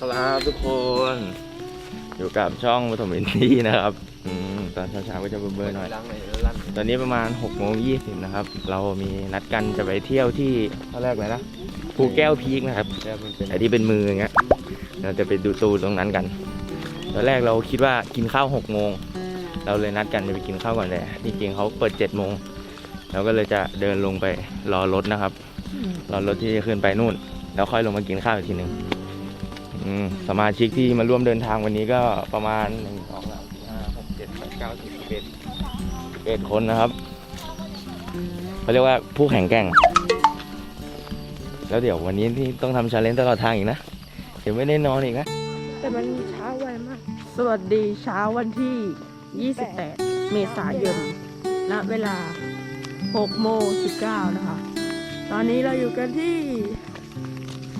วัสดีครับทุกคน อยู่กับช่องปฐมอินดี้นะครับอมตอนเช้าๆก็จะเบอร์ๆหน่อยตอนนี้ประมาณ6กโมงยีนะครับ เรามีนัดกันจะไปเที่ยวที่เท่าแรกเลยนะภูแก้วพีคนะครับไอที่เป็นมืออย่างเงี้ยเราจะไปดูตูตรงนั้นกัน ตอนแรกเราคิดว่ากินข้าว6กโมงเราเลยนัดกันจะไปกินข้าวก่อนเลยจริงๆเขาเปิด7จ็ดโมงเราก็เลยจะเดินลงไปรอรถนะครับ รอรถที่จะขึ้นไปนู่น แล้วค่อยลงมากินข้าวอีกทีหนึ่ง สมาชิกที่มาร่วมเดินทางวันนี้ก็ประมาณหนึ่งสองสามสี่ห้าหกเจ็ดแปดเก้าสิบสิบเอ็ดสิบเอ็ดคนนะครับเขาเรียกว่าผู้แข่งแกร่ง แล้วเดี๋ยววันนี้ที่ต้องทำชาเลนจ์ตลอดทางอีกนะ เดี๋ยวไม่ได้นอนอีกนะ แต่มันเช้าไวมาก สวัสดีเช้าวันที่ 28 เมษายนณเวลา6โมง19นะคะ ตอนนี้เราอยู่กันที่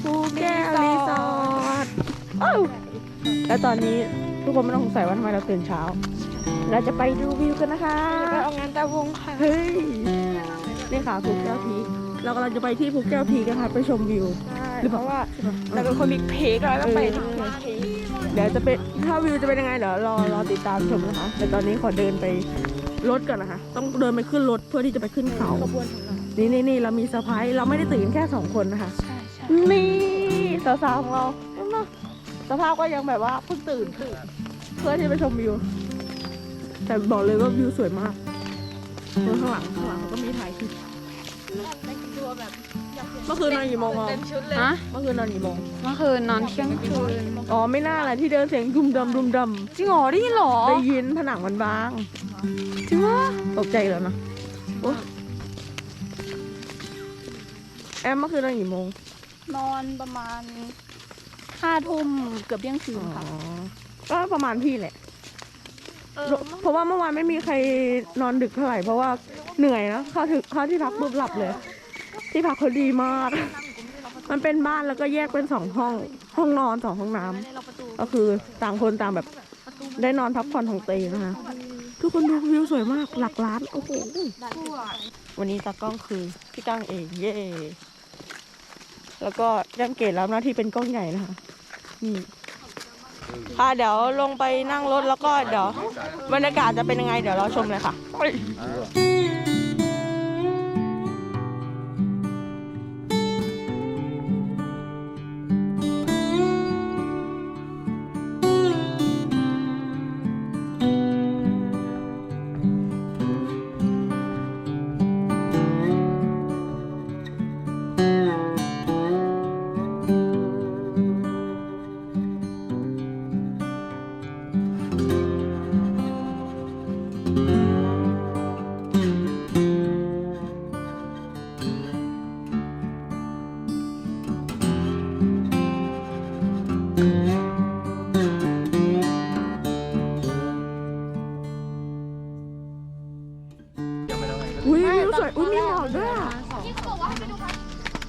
ภูแก้วรีสอร์ท อ้าวและตอนนี้ทุกคนไม่ต้องสงสัยว่าทำไมเราตื่นเช้า เราจะไปดูวิวกันนะคะไปเอางานตาวงค่ะเฮ้ยนี่ค่ะภูแก้วพีคเรากำลังจะไปที่ภูแก้วพีคนะคะไปชมวิว หรือเปล่าว่าเราเป็นคนมีเพกเราต้องไปที่เพกเดี๋ยวจะเป็นถ้าวิวจะเป็นยังไงเดี๋ยวรอรอติดตามชมนะคะแต่ตอนนี้ขอเดินไปรถก่อนนะคะ ต้องเดินไปขึ้นรถเพื่อที่จะไปขึ้นเขาขบวนของเรานี่นี่นี่เรามีเซอร์ไพรส์เราไม่ได้ตื่นแค่สองคนนะคะใช่ใช่นี่สาวๆของเราเนาะ สภาพก็ยังแบบว่าเพิ่งตื่นตื่นเพื่อที่จะไปชมวิว แต่บอกเลยว่าวิวสวยมากเออข้างหลังข้างหลังก็มีถ่ายคลิปแต่งตัวแบบเมื่อคืนนอนกี่โมงอะเต็มชุดเลยฮะเมื่อคืนนอนกี่โมงเมื่อคืนนอนเที่ยงคืน อ๋อไม่น่าแหละที่เดินเสียงดุมดำดุมดำจริงเหรอได้ยินเหรอ ได้ยินผนังมันบางจริงวะตกใจแล้วนะโอ้แอมเมื่อคืนนอนกี่โมง นอนประมาณ ห้าทุ่มเกือบเที่ยงคืนค่ะ ก็ประมาณพี่แหละเออเพราะว่าเมื่อวานไม่มีใครนอนดึกเท่าไหร่เพราะว่าเหนื่อยนะเข้าถึงเข้าที่พักปุ๊บหลับเลย ที่พักเขาดีมาก มันเป็นบ้านแล้วก็แยกเป็นสองห้อง ห้องนอนสองห้องน้ำก็คือต่างคนต่างแบบได้นอนพักผ่อนของเตยนะคะทุกคนดูวิวสวยมากหลักล้าน โอ้โหวันนี้ตากล้องคือพี่ก้างเอง เย่ แล้วก็ยังเกตรับหน้าที่เป็นกล้องใหญ่นะคะนี่ค่ะเดี๋ยวลงไปนั่งรถแล้วก็เดี๋ยวบรรยากาศจะเป็นยังไง เดี๋ยวเราชมเลยค่ะ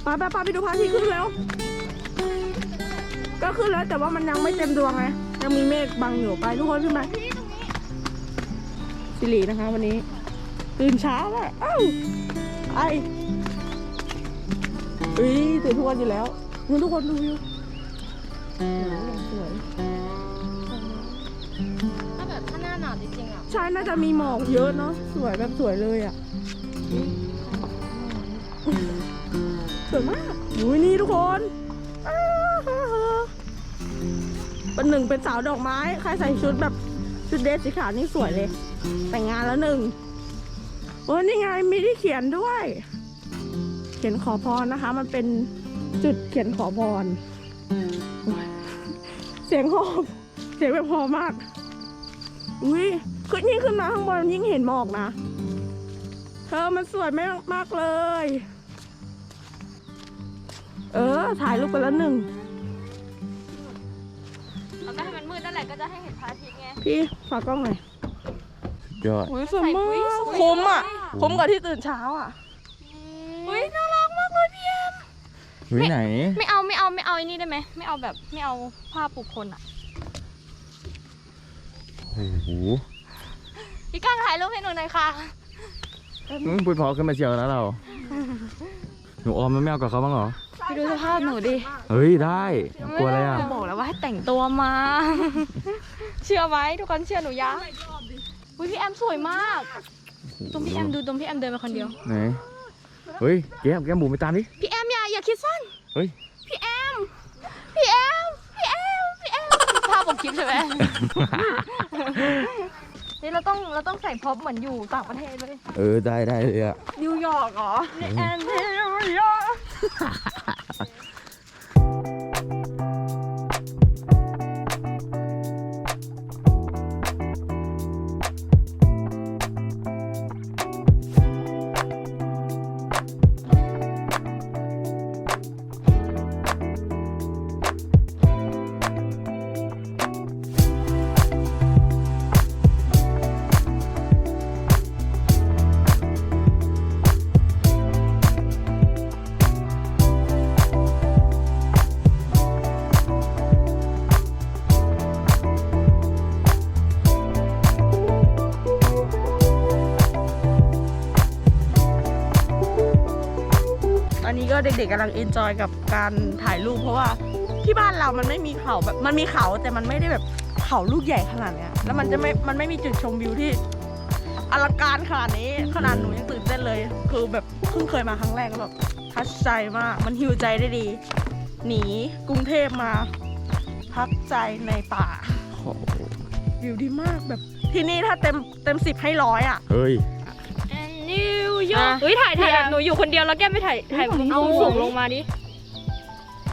ปไปไปไปดูพระอาทิตย์ขึ้นแล้ว ก็ขึ้นแล้วแต่ว่ามันยังไม่เต็มดวงไงยังมีเมฆบังอยู่ไปทุกคนขึ้นไปสิรินะคะ วันนี้ ตื่นเช้าอะเอ้าไออุ้ยตื่นทุกวันอยู่แล้วดูทุกคนดูวิวโอ้โหอย่างสวยถ้าแบบถ้าหน้าหนาวจริงๆอะ ใช่น่าจะมีหมอกเยอะเนาะสวยแบบสวยเลยอะส วยมากอุ้ยนี่ทุกคนเป็นหนึ่งเป็นสาวดอกไม้ ใครใส่ชุดแบบชุดเดรสสีขาวนี่สวยเลย แต่งงานแล้วหนึ่งโอ้นี่ไงมีที่เขียนด้วย เขียนขอพรนะคะ มันเป็นจุดเขียนขอพรโอ้ยเสียงหอบเสียงแบบหอมมากอุ้ยคือยิ่งขึ้นมาข้างบนยิ่งเห็นหมอกนะเธอมันสวยมากมากเลย เออ ถ่ายรูปไปแล้วหนึ่ง เราก็ให้มันมืดนั่นแหละก็จะให้เห็นพระอาทิตย์ไง พี่ฝากกล้องหน่อยยอดอุ้ยสวยมากอุ๊ยสวยคุ้มอะ คุ้มกับที่ตื่นเช้าอะ อุ้ยน่ารักมากเลยพี่แอมเฮ้ยไหน ไม่เอาไม่เอาไม่เอาไอ้นี่ได้ไหมไม่เอาแบบไม่เอาผ้าปูพรมอะโอ้โหพี่ก้างถ่ายรูปให้หนูหน่อยค่ะ มึงพูดพอขึ้นมาเชียวแล้วเรา หนูออมมันไม่เอากับเขาบ้างเหรอใช่ ไปดูสภาพหนูดิเฮ้ยได้กลัวอะไรอะบอกแล้วว่าให้แต่งตัวมา เชื่อไหมทุกคนเชื่อหนูยังอุ้ยพี่แอมสวยมากตรงพี่แอมดูตรงพี่แอมเดินมาคนเดียวไหนเฮ้ยแก้มแก้มบุ๋มไปตามดิพี่แอมอย่าอย่าคิดสั้นเฮ้ยพี่แอมพี่แอมพี่แอมพี่แอมภาพผมคลิปใช่ไหม นี่เราต้องเราต้องใส่พร็อพเหมือนอยู่ต่างประเทศเลยเออได้ได้เลยอะนิวยอร์กเหรอแอนนิวยอร์ก ด็กๆกำลังเอนจอยกับการถ่ายรูปเพราะว่าที่บ้านเรามันไม่มีเขาแบบมันมีเขาแต่มันไม่ได้แบบเขาลูกใหญ่ขนาดเนี้ยแล้วมันจะไม่มันไม่มีจุดชมวิวที่อลังการขนาดนี้ขนาดหนูยังตื่นเต้นเลย คือแบบเพิ่งเคยมาครั้งแรกแล้วแบบทัชใจมากมันฮิวใจได้ดี หนีกรุงเทพมา พักใจในป่าโอ้โหวิวดีมากแบบที่นี่ถ้าเต็มเต็มสิบให้ร้อยอะ เฮ้ยแอ นนิวยอร์กเฮ้ยถ่ายถ่ายแบบหนูอยู่คนเดียวแล้วแก้มไม่ถ่ายถ่ายมุมสูงลงมาดิ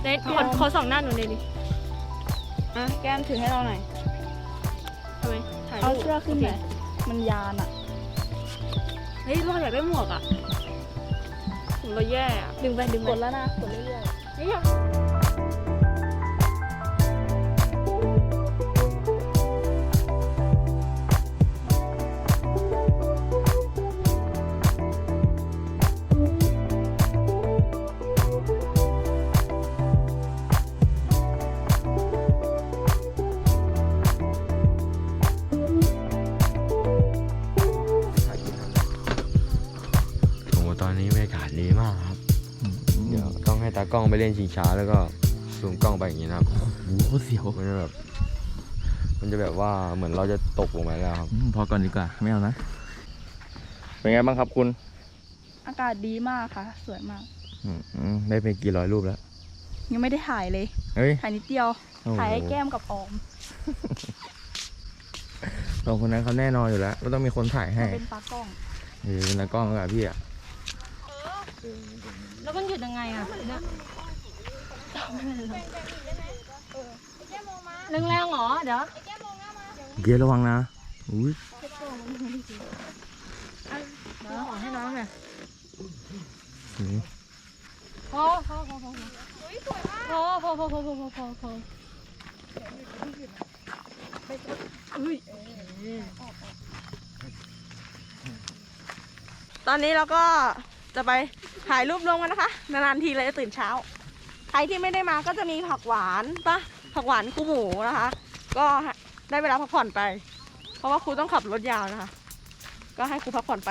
ในขอขอส่องหน้าหนูเลยดิอะแก้มถือให้เราหน่อย ทำไมถ่ายเอารูปเสื้อขึ้นหน่อยมันยานอะเฮ้ยเราอยากได้หมวกอะผมเราแย่อะดึงไปดึงไปกดแล้วนะกดเรื่อยเฮ้ยอยาก ล้องไปเล่นชิงช้าแล้วก็ซูมกล้องไปอย่างนี้นะครับโอ้โหเสียวมันจะแบบ มันจะแบบว่าเหมือนเราจะตกลงไปแล้วครับ อืมพอก่อนดีกว่า ไม่เอานะ เป็นไงบ้างครับคุณๆอากาศดีมากค่ะ สวยมาก อืมอืมได้ไปกี่ร้อยรูปแล้วยังไม่ได้ถ่ายเลย เฮ้ย ถ่ายนิดเดียว โอ้โห ถ่ายให้แก้มกับออมสองคนนั้นเขาแน่นอนอยู่แล้วว่าต้องมีคนถ่ายให้มาเป็นตากล้อง เออเป็นตากล้องกับพี่อะ แล้วมันหยุดยังไงอะเนี่ยแรงๆเหรอ เดี๋ยวเกียร์ระวังนะ อุ้ยเดี๋ยวขอให้น้องหน่อยอืมพอพอพอพอพอพอพอพอพอพอพอพอตอนนี้เราก็จะไป ถ่ายรูปรวมกันนะคะนานๆทีเลยตื่นเช้า ใครที่ไม่ได้มาก็จะมีผักหวานปะผักหวานคู่หมูนะคะ ก็ได้เวลาพักผ่อนไป เพราะว่าครูต้องขับรถยาวนะคะ ก็ให้ครูพักผ่อนไปป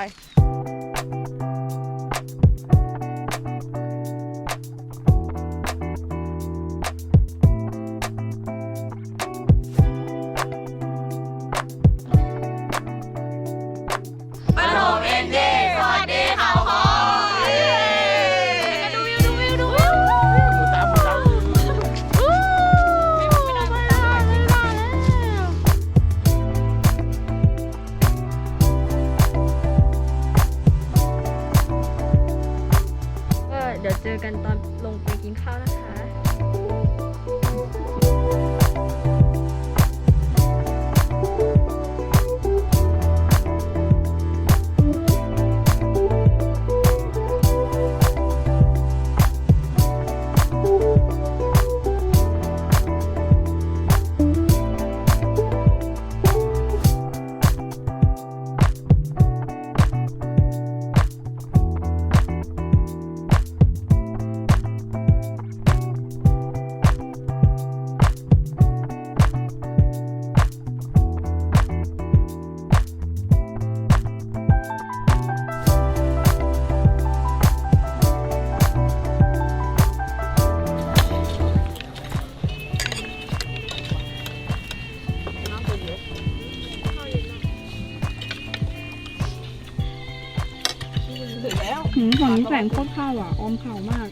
มเข่ามาก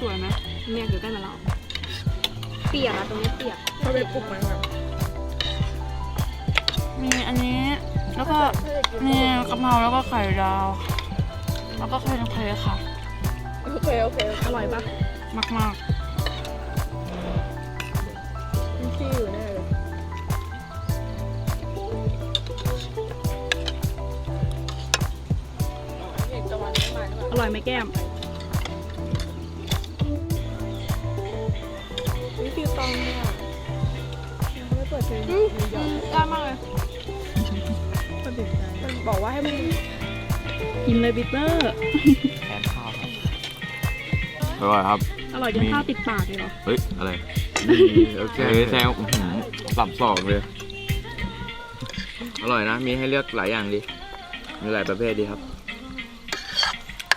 สวยไหมเนี่ยอยู่ใกล้มาแล้วเปียกอะตรงนี้เปียกเขาไปปลุกมันแบบมีอันนี้ แล้วก็มีกะเพราแล้วก็ไข่ดาว แล้วก็ไข่นกไข่ค่ะ โอเคโอเคอร่อยปะมากมากมีที่อยู่แน่เลยอร่อยไหมแก้ม ได้มากเลยมันบอกว่าให้มันกินเลยบิตเตอร์ แทนข้าวครับอร่อยครับ อร่อยจนข้าวติดปากเลยเหรอ เฮ้ย อะไรโอเคแซวอื้อหือสับสอกเลย อร่อยนะ มีให้เลือกหลายอย่างดี มีหลายประเภทดีครับ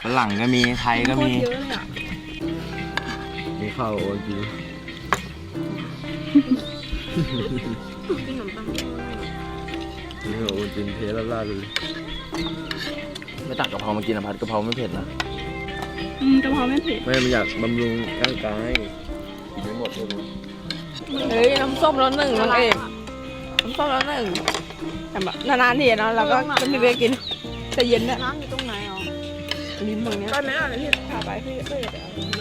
ฝรั่งก็มี ไทยก็โคตมีรเยอะเลยอะ มีข้าวโอจี กินขนมปังมีข้าวโอจีเทลาดเลยไม่ตักกะเพรามากินนะพัดกะเพราไม่เผ็ดนะอืมกะเพราไม่เผ็ดไม่มันอยากบำรุงร่างกายกินไม่หมดเลยเฮ้ยน้ำส้มร้อนหนึ่งน้องเอกน้ำส้มร้อนหนึ่งแต่แบบนานๆทีเนาะเราก็จะมีเวลากินแต่เย็นเนี่ยน้ำอยู่ตรงไหนอ๋อลิ้มตรงเนี้ยตอนนั้นอะที่พาไปพี่ก็อยากเอา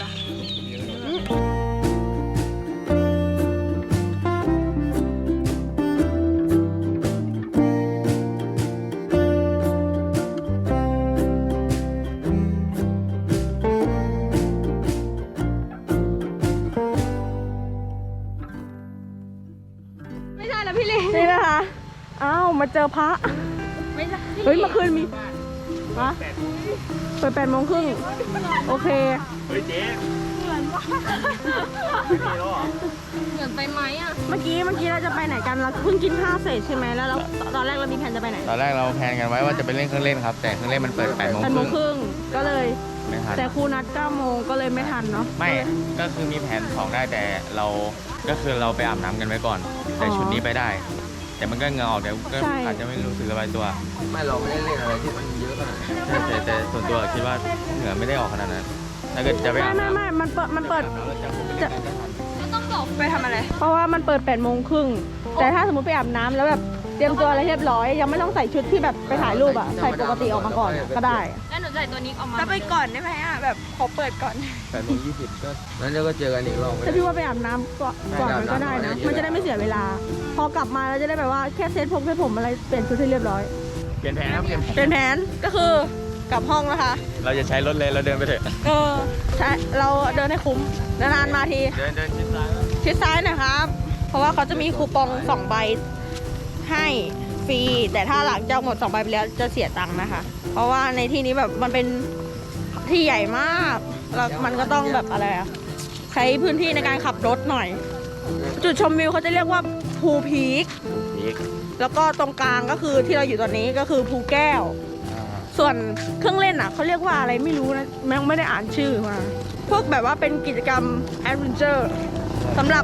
อ้าวมาเจอพระไม่ใช่เฮ้ยเมื่อคืนมีฮะเปิดแปดโมงครึ่งโอเคเหมือนไปไหมอะ เมื่อกี้เมื่อกี้เราจะไปไหนกัน เราเพิ่งกินข้าวเสร็จใช่ไหมแล้วเราตอนแรกเรามีแผนจะไปไหนตอนแรกเราแพลนกันไว้ว่าจะไปเล่นเครื่องเล่นครับ แต่เครื่องเล่นมันเปิด8โมงแปดคโมรึ่งงครึ่งก็เลยไม่ทันแต่ครูนัดเก้าโมงก็เลยไม่ทันเนาะไม่ก็คือมีแผนสองได้แต่เราก็คือเราไปอาบน้ำกันไว้ก่อน แต่ชุดนี้ไปได้ แต่มันก็เหงาออกเดี๋ยวก็อาจจะไม่รู้สึกสบายตัวไม่เราไม่ได้เล่นอะไรที่มันเยอะขนาดนั้นใช่แต่แต่ส่วนตัวคิดว่าเหงื่อไม่ได้ออกขนาดนั้นถ้าเกิดจะไปไม่อาบไม่น้ำไม่มันเปิดมันเปิดจะก็ต้องบอกไปทำอะไร เพราะว่ามันเปิดแปดโมงครึ่งแต่ถ้าสมมติไปอาบน้ำแล้วแบบเตรียมตัวอะไรเรียบร้อย ยังไม่ต้องใส่ชุดที่แบบไปถ่ายรูปอะใส่ปกติออกมาก่อนอะก็ได้ แล้วหนูใส่ตัวนี้ออกมาแล้วไปก่อนได้ไหมอะแบบ ขอเปิดก่อน แปดโมงยี่สิบก็งั้นเดี๋ยวก็เจอกันอีกรอบถ้าพี่ว่าไปอาบน้ำก่อนก่อนมันก็ได้นะ มันจะได้ไม่เสียเวลา พอกลับมาเราจะได้แบบว่าแค่เซ็ตผมเซ็ตผมอะไรเปลี่ยนชุดให้เรียบร้อย เปลี่ยนแผนครับเปลี่ยนแผนเป็นแผนก็คือกลับห้องนะคะ เราจะใช้รถเลยเราเดินไปเถอะเออใช่เราเดินให้คุ้มนานๆมาที เดินเดินชิดซ้ายชิดซ้ายหนะครับ เพราะว่าเขาจะมีคูปองสองใบให้ฟรี แต่ถ้าหลังจากหมดสองใบไปแล้วจะเสียตังค์นะคะ เพราะว่าในที่นี้แบบมันเป็น ที่ใหญ่มาก แล้วมันก็ต้องแบบอะไรอะใช้พื้นที่ในการขับรถหน่อย จุดชมวิวเขาจะเรียกว่าภูพีคอีกแล้วก็ตรงกลางก็คือที่เราอยู่ตอนนี้ก็คือภูแก้วอ่าส่วนเครื่องเล่นอะเขาเรียกว่าอะไรไม่รู้นะยังไม่ได้อ่านชื่อมา พวกแบบว่าเป็นกิจกรรมแอดเวนเจอร์สำหรับ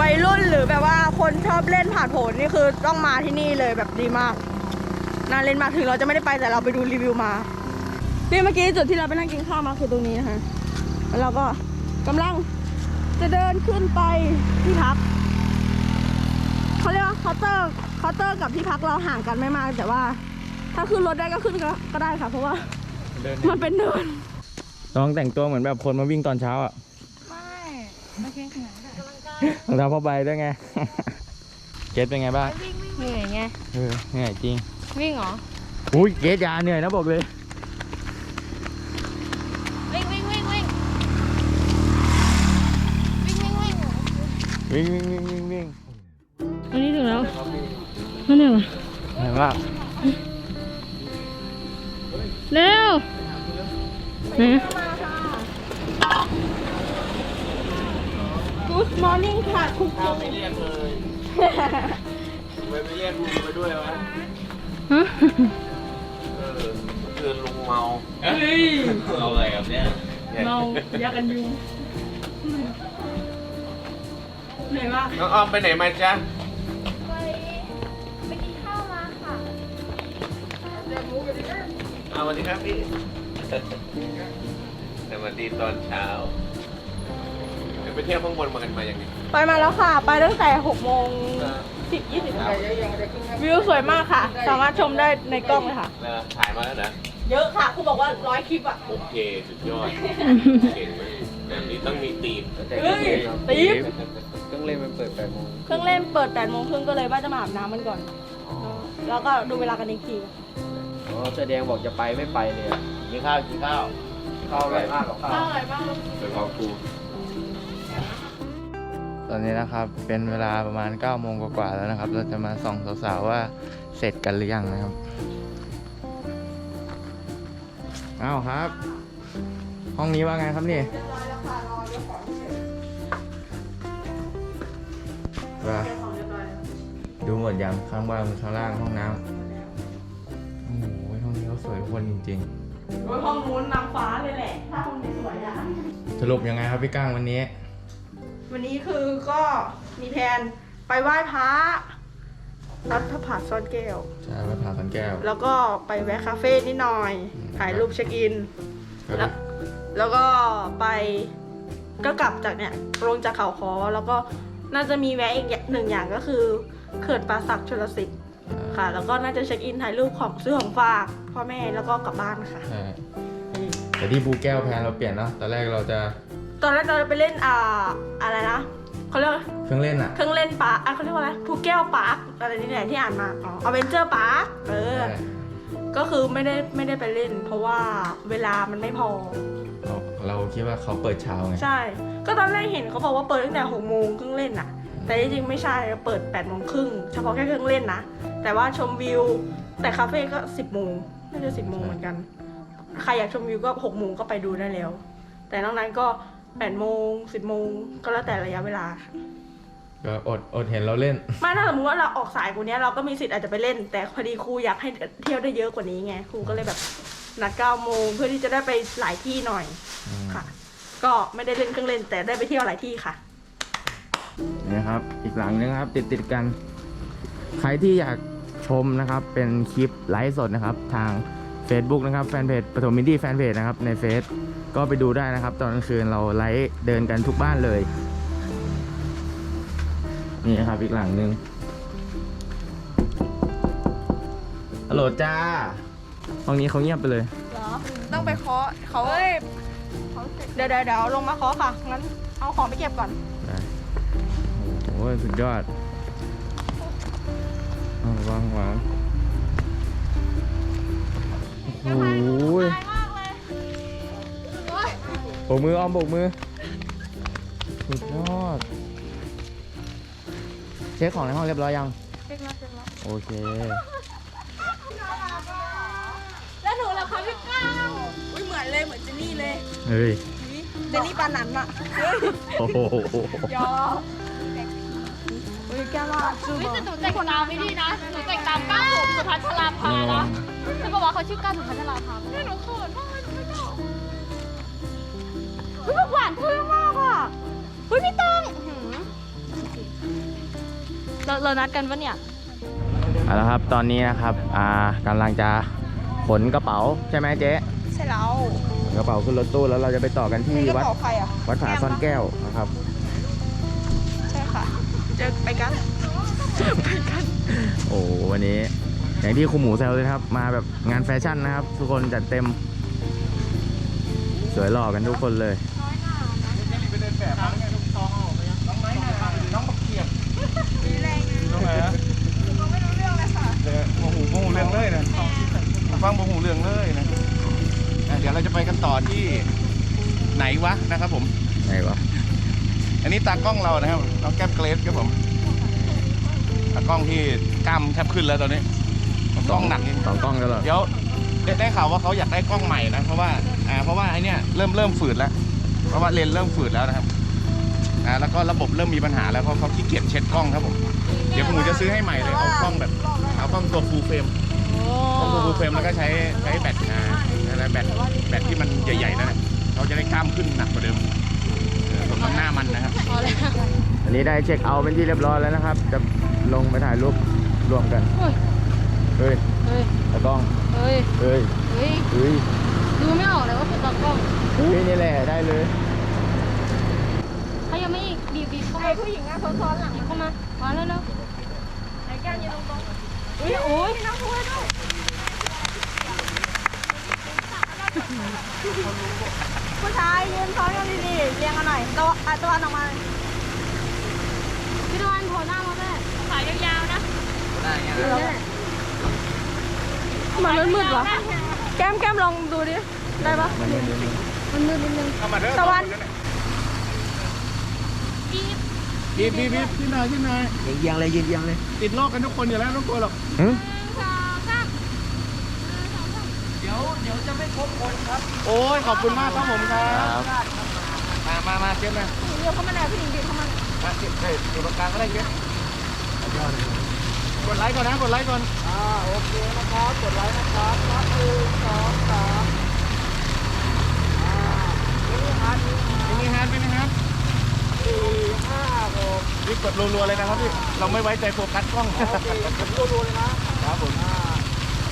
วัยรุ่นหรือแบบว่าคนชอบเล่นผ่านผลนี่คือต้องมาที่นี่เลยแบบดีมากน่าเล่นมากถึงเราจะไม่ได้ไปแต่เราไปดูรีวิวมา นี่เมื่อกี้จุดที่เราไปนั่งกินข้าวมาคือตรงนี้นะคะแล้วเราก็กำลังจะเดินขึ้นไปที่พักเขาเรียกว่าเคาน์เตอร์เคาน์เตอร์กับที่พักเราห่างกันไม่มาก แต่ว่า ถ้าขึ้นรถได้ก็ขึ้นก็ก็ได้ค่ะ เพราะว่าเดินมันเป็นเนินน้องแต่งตัวเหมือนแบบคนมาวิ่งตอนเช้าอะไม่ไม่แค่ขนาดนั้นรองเท้าผ้าใบด้วยไงเกตเป็นไงบ้างเหนื่อยไงเออเหนื่อยจริง วิ่งเหรออุ้ยเกตอยาเหนื่อยนะบอกเลย วิ่งวิ่งวิ่งวิ่งวิ่งวิ่งวิ่ง วิ่งวิ่งวิ่งวิ่งวิ่งอันนี้ถึงแล้วนั่นเนี่ยวะเหนื่อยมากเร็วนะ Good morning ค่ะคุณครูไม่เรียกเลยไม่ไปเรียกลุงมาด้วยวะฮะเออคือลุงเมา เฮ้ยเอาอะไรครับเนี่ย เรายากันยุง เหนื่อยมากน้องออมไปไหนมาจ๊ะไปกินข้าวมาค่ะเอาสวัสดีครับพี่แต่มาดีตอนเช้าไปเที่ยวข้างบนมากันมาอย่างไงไปมาแล้วค่ะ ไปตั้งแต่หกโมงสิบยี่สิบวิวสวยมากค่ะ สามารถชมได้ในกล้องเลยค่ะ แล้วถ่ายมาแล้วนะ เยอะค่ะครูบอกว่าร้อยคลิปอะ โอเค สุดยอด เก่งมากแบบนี้ต้องมีตีมเฮ้ยตีฟ เครื่องเล่นมันเปิดแปดโมงเครื่องเล่นเปิดแปดโมงครึ่งก็เลยว่าจะมาอาบน้ำมันก่อน แล้วก็ดูเวลากันอีกทีอ๋อเสื้อแดงบอกจะไปไม่ไปเลยอะกินข้าวกินข้าวข้าวอร่อยมากกับข้าว อร่อยมากเป็นของครูตอนนี้นะครับ เป็นเวลาประมาณ9ก้าโมงกว่าๆแล้วนะครับ เราจะมาส่องสาวๆว่าเสร็จกันหรือยังนะครับ อ้าวครับ ห้องนี้ว่าไงครับนี่ ว่า ดูหมดยังข้างบนข้างล่างห้องน้ำโอ้โหห้องนี้เขาสวยทุกคนจริง โอ้ยห้องนู้นนางฟ้าเลยแหละ ถ้าห้องนี้สวยอะ ๆ สรุปยังไงครับพี่ก้างวันนี้ วันนี้คือก็มีแผนไปไหว้พระรัฐผาซ่อนแก้ว ใช่ไปผาสันแก้ว แล้วก็ไปแวะคาเฟ่นิดหน่อย อืม ถ่ายรูปเช็คอินก็แล้ว แล้วก็ไปก็กลับจากเนี่ยลงจากเขาคอแล้วก็ น่าจะมีแวะอีกหนึ่งอย่างก็คือเขื่อนป่าสักชลสิทธิ์ค่ะ แล้วก็น่าจะเช็คอินถ่ายรูปของซื้อของฝากพ่อแม่แล้วก็กลับบ้านค่ะใช่แต่ที่ภูแก้วแพนเราเปลี่ยนเนาะตอนแรกเราจะ ตอนแรกเราจะไปเล่นอ่าอะไรนะเขาเรียกว่าเครื่องเล่นอะเครื่องเล่นปาร์คอะเขาเรียกว่าอะไรภูแก้วปาร์คอะไรนี่แหละที่อ่านมาอ๋ออเวนเจอร์ปาร์คเออใช่ก็คือไม่ได้ไม่ได้ไปเล่น เพราะว่าเวลามันไม่พอ เราเราคิดว่าเขาเปิดเช้าไง ใช่ ก็ตอนแรกเห็นเขาบอกว่าเปิดตั้งแต่หกโมงเครื่องเล่นน่ะ แต่จริงๆไม่ใช่เปิด8ปดโมงครึ่งเฉพาะแค่เครื่องเล่นนะ แต่ว่าชมวิว แต่คาเฟ่ก็ 10บโมงน่าจะ10บโมงเหมือนกัน ใครอยากชมวิวก็6กโมงก็ไปดูได้แล้ว แต่นอกนั้นก็8ปดโมงสิบโมงก็แล้วแต่ระยะเวลาค่ะก็อดอดเห็นเราเล่น ไม่ถ้าสมมติว่าเราออกสายกว่านี้เราก็มีสิทธิ์อาจจะไปเล่น แต่พอดีครูอยากให้เที่ยวได้เยอะกว่านี้ไงครูก็เลยแบบ นัดเก้าโมงเพื่อที่จะได้ไปหลายที่หน่อยอืมค่ะ ก็ไม่ได้เล่นเครื่องเล่นแต่ได้ไปเที่ยวหลายที่ค่ะ นี่นะครับ อีกหลังนึงครับ ติดติดๆกัน ใครที่อยากชมนะครับ เป็นคลิปไลฟ์สดนะครับ ทาง Facebook นะครับแฟนเพจปฐมมินดี้แฟนเพจนะครับ ในเฟซก็ไปดูได้นะครับ ตอนกลางคืนเราไลฟ์เดินกันทุกบ้านเลย นี่นะครับอีกหลังนึงฮัลโหลจ้า ห้องนี้เขาเงียบไปเลย ต้องไปเคาะเขาเอ้ยเดี๋ยวเดี๋ยวเดี๋ยวลงมาเคาะค่ะ งั้นเอาของไปเก็บก่อน ได้โอ้โหสุดยอดเอาวางวางโอ้โหโบกมืออ้อมโบกมือ สุดยอด เช็คของในห้องเรียบร้อยยัง เช็คแล้วเช็คแล้ว โอเค เหมือนเลยเหมือนเจนนี่เลยเฮ้ย เจนนี่ปานันอะโอ้โหยออุ้ยแก้วว่าจูบเฮ้ยแต่หนูแต่งตามไม่ดีนะ หนูแต่งตามก้าวผมสุพัชราภานะจะบอกว่าเขาชื่อก้าวสุพัชราภาไม่หนูเขินมากเลยไม่ชอบเฮ้ยหวานเท่มากอะเฮ้ยพี่ตองเราเรานัดกันปะเนี่ยเอาละครับ ตอนนี้นะครับ อ่ากำลังจะขนกระเป๋าใช่ไหมเจ๊ ใช่แล้วกระเป๋าขึ้นรถตู้แล้วเราจะไปต่อกันที่นี่กระวัดเป๋าใครอะวัดผาซ่อนแก้วนะครับ ใช่ค่ะ เจอไปกันโอ้โหวันนี้ อย่างที่ครูหมูแซวเลยนะครับ มาแบบงานแฟชั่นนะครับ ทุกคนจัดเต็ม สวยหล่อกันทุกคนเลยโม นนี้ตากล้องเรานะครับน้องแก้มเกรสครับผมตากล้องที่กล้ามแทบขึ้นแล้วตอนนี้กล้องหนักจริงสองกล้องแล้วเหรอเดี๋ยวได้ได้ข่าวว่าเขาอยากได้กล้องใหม่นะเพราะว่าอ่าเพราะว่าไอเนี้ยเริ่มเริ่มฝืดแล้ว เพราะว่าเลนส์เริ่มฝืดแล้วนะครับอ่าแล้วก็ระบบเริ่มมีปัญหาแล้วเพราะเขาขี้เกียจเช็ดกล้องครับผมเดี๋ยวผมจะซื้อให้ใหม่เลยเอากล้องแบบเอากล้องตัวฟูลเฟรมกล้องตัวฟูลเฟรมแล้วก็ใช้ใช้แบตอ่าอะไรแบตแบตที่มันใหญ่ๆนั่นแหละเขาจะได้กล้ามขึ้นหนักกว่าเดิมเออสมน้ำหน้ามันนะครับ อันนี้ได้เช็คเอาท์เป็นที่เรียบร้อยแล้วนะครับ จะลงไปถ่ายรูปรวมกันเฮ้ย เฮ้ยเฮ้ยตากล้องเฮ้ย เฮ้ยเฮ้ย เฮ้ยดูไม่ออกเลยากล้องเฮ้ยนี่แหละได้เลยเขายังไม่อีกบีบบีบเข้ามาผู้หญิงอะซ้อนๆหลังเข้ามามาแล้วเร็วไหนแก้มยืนตรงๆอุ้ยโอ้ยน้องด้วยด้วยผู้ชายยืนซ้อนกันดีๆเรียงกันหน่อยตัวอะตัวออกมาพี่ตะวันโผล่หน้ามาแม่ขายยาวๆนะ มันมืดๆวะแก้มแก้มลองดูดิ ได้ปะมันมืดนิดนึง เอามาเด้อตะวัน บีบบีบบีบขึ้นหน่อยขึ้นหนยเยียงเลยเยียงเลยติดโรคกันทุกคนอยู่แล้วต้องกลัวหรอกหึโอ้ยขอบคุณมากครับผมครัครับมามามาเจ๊มาเดี๋ยวเข้ามาแนวพี่หญิงบีบเข้ามามาเจ๊เฮ้ยอยู่ตรงกลางก็ได้เจ๊ก ดไลค์ก่อนนะ กดไลค์ก่อน อ่า โอเคนะครับ กดไลค์นะครับนับหนึ่งสองสามอ่ามินิฮาร์ดมินิฮาร์ดมินิฮาร์ดสี่ห้าหกนี่กดรัวๆเลยนะครับพี่เราไม่ไว้ใจโฟกัสกล้องกดรัวๆเลยนะ ครับผม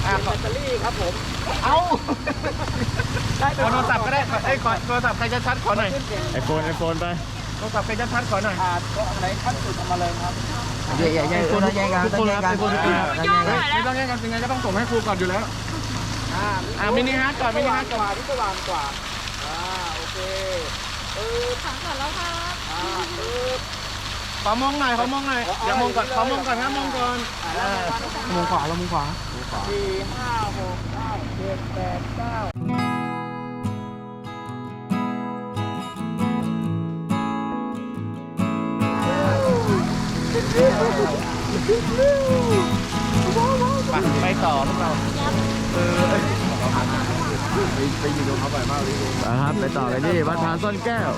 อ่าแบตเตอรี่ครับผม เอาเอาโทรศัพท์ก็ได้เอ้ยขอโทรศัพท์ใครจะชัดขอหน่อย ไอโฟนไอโฟนไป โทรศัพท์ใครจะชัดขอหน่อยแย่แย่คนแย่กันทุกคนครับทุกคนครับไม่ต้องหน่อยแล้วไม่ต้องแย่งกันยังไงก็ต้องส่งให้ครูก่อนอยู่แล้วอ่ามินิฮาร์ดก่อนมินิฮาร์ดก่อนที่สว่างกว่าอ่าโอเคขังก่อนแล้วครับขอมองหน่อยขอมองหน่อยอย่ามองก่อนขอมองก่อนนะมองก่อนอ่ามองขวาแล้วมองขวาสี่ห้าหกเก้าเจ็ดแปดเก้า ไปไปต่อพวกเรานะครับไปต่อกันที่วัดพาซ่อนแก้ว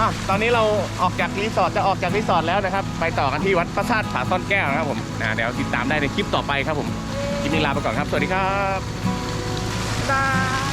อะตอนนี้เราออกจากรีสอร์ทจะออกจากรีสอร์ทแล้วนะครับ ไปต่อกันที่วัดพระธาตุผาซ่อนแก้วนะครับผมอ่าเดี๋ยวติดตามได้ในคลิปต่อไปครับผมคลิปนี้ลาไปก่อนครับ สวัสดีครับบ๊ายบาย